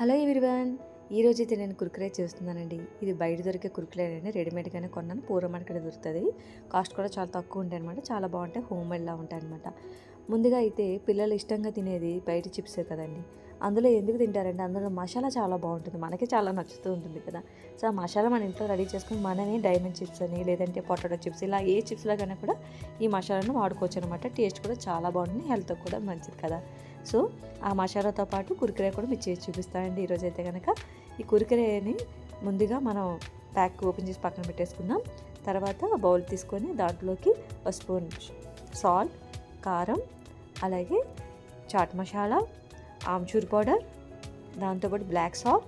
Hello everyone. ఈరోజు అయితే నేను కుర్కురే చేస్తున్నానండి. ఇది బయట దొరికే కుర్కురే అండి. రెడీమేడ్గానే కొన్నాను. పూర్వం మనకి దొరుకుతుంది. కాస్ట్ కూడా చాలా తక్కువ ఉంటాయి అనమాట చాలా బాగుంటాయి. హోమ్ మేడ్లా ఉంటాయి అనమాట ముందుగా అయితే పిల్లలు ఇష్టంగా తినేది బయట చిప్సే కదండి. అందులో ఎందుకు తింటారంటే అందులో మసాలా చాలా బాగుంటుంది. మనకి చాలా నచ్చుతూ ఉంటుంది కదా. సో ఆ మసాలా మన ఇంట్లో రెడీ చేసుకుని మనమే డైమండ్ చిప్స్ అని లేదంటే పొటాటో చిప్స్ ఇలా ఏ చిప్స్లో కన్నా కూడా ఈ మసాలాను వాడుకోవచ్చు అనమాట టేస్ట్ కూడా చాలా బాగుంటుంది. హెల్త్ కూడా మంచిది కదా. సో ఆ మసాలాతో పాటు కురికరే కూడా మీరు చేసి చూపిస్తానండి. ఈరోజు అయితే కనుక ఈ కురికరేని ముందుగా మనం ప్యాక్ ఓపెన్ చేసి పక్కన పెట్టేసుకుందాం. తర్వాత బౌల్ తీసుకొని దాంట్లోకి ఒక స్పూన్ సాల్ట్ కారం అలాగే చాట్ మసాలా ఆమ్చూర్ పౌడర్ దాంతోపాటు బ్లాక్ సాల్ట్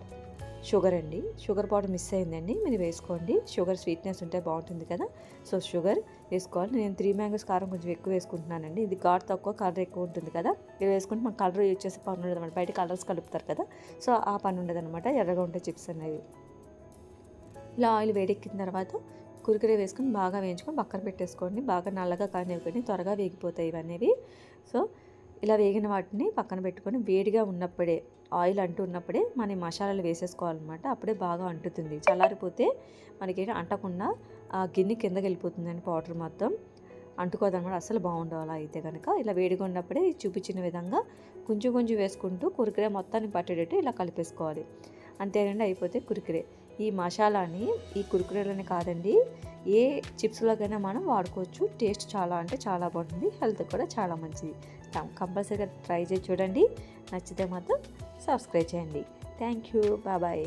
షుగర్ అండి. షుగర్ పౌడర్ మిస్ అయిందండి. మీరు వేసుకోండి. షుగర్ స్వీట్నెస్ ఉంటే బాగుంటుంది కదా. సో షుగర్ వేసుకోవాలి. నేను త్రీ మ్యాంగోస్ కారం కొంచెం ఎక్కువ వేసుకుంటున్నానండి. ఇది ఘాట్ తక్కువ కలర్ ఎక్కువ ఉంటుంది కదా. ఇది వేసుకుంటే మాకు కలర్ యూజ్ చేసే పని ఉండదు అనమాట బయట కలర్స్ కలుపుతారు కదా. సో ఆ పని ఉండదన్నమాట ఎర్రగా ఉంటే చిప్స్ అనేవి. ఇలా ఆయిల్ వేడెక్కిన తర్వాత కురికరే వేసుకొని బాగా వేయించుకొని పక్కన పెట్టేసుకోండి. బాగా నల్లగా కానివ్వకండి. త్వరగా వేగిపోతాయి ఇవన్నీ సో ఇలా వేగిన వాటిని పక్కన పెట్టుకొని వేడిగా ఉన్నప్పుడే ఆయిల్ అంటూ ఉన్నప్పుడే మన మసాలాలు వేసేసుకోవాలన్నమాట. అప్పుడే బాగా అంటుతుంది. చల్లారిపోతే మనకి అంటకుండా ఆ గిన్నె కిందకి వెళ్ళిపోతుందండి పౌడర్ మొత్తం. అంటుకోదనమాట అసలు బాగుండవు అలా అయితే కనుక ఇలా వేడిగా ఉన్నప్పుడే చూపించిన విధంగా కొంచెం కొంచెం వేసుకుంటూ కురికిరే మొత్తాన్ని పట్టేటట్టు ఇలా కలిపేసుకోవాలి. అంతేనండి అయిపోతే కురికిరే. ఈ మసాలాని ఈ కురుకురేలోనే కాదండి. ఏ చిప్స్లోకైనా మనం వాడుకోవచ్చు. టేస్ట్ చాలా అంటే చాలా బాగుంటుంది. హెల్త్ కూడా చాలా మంచిది. కంపల్సరీగా ట్రై చేసి చూడండి. నచ్చితే మాత్రం సబ్స్క్రైబ్ చేయండి. Thank you bye.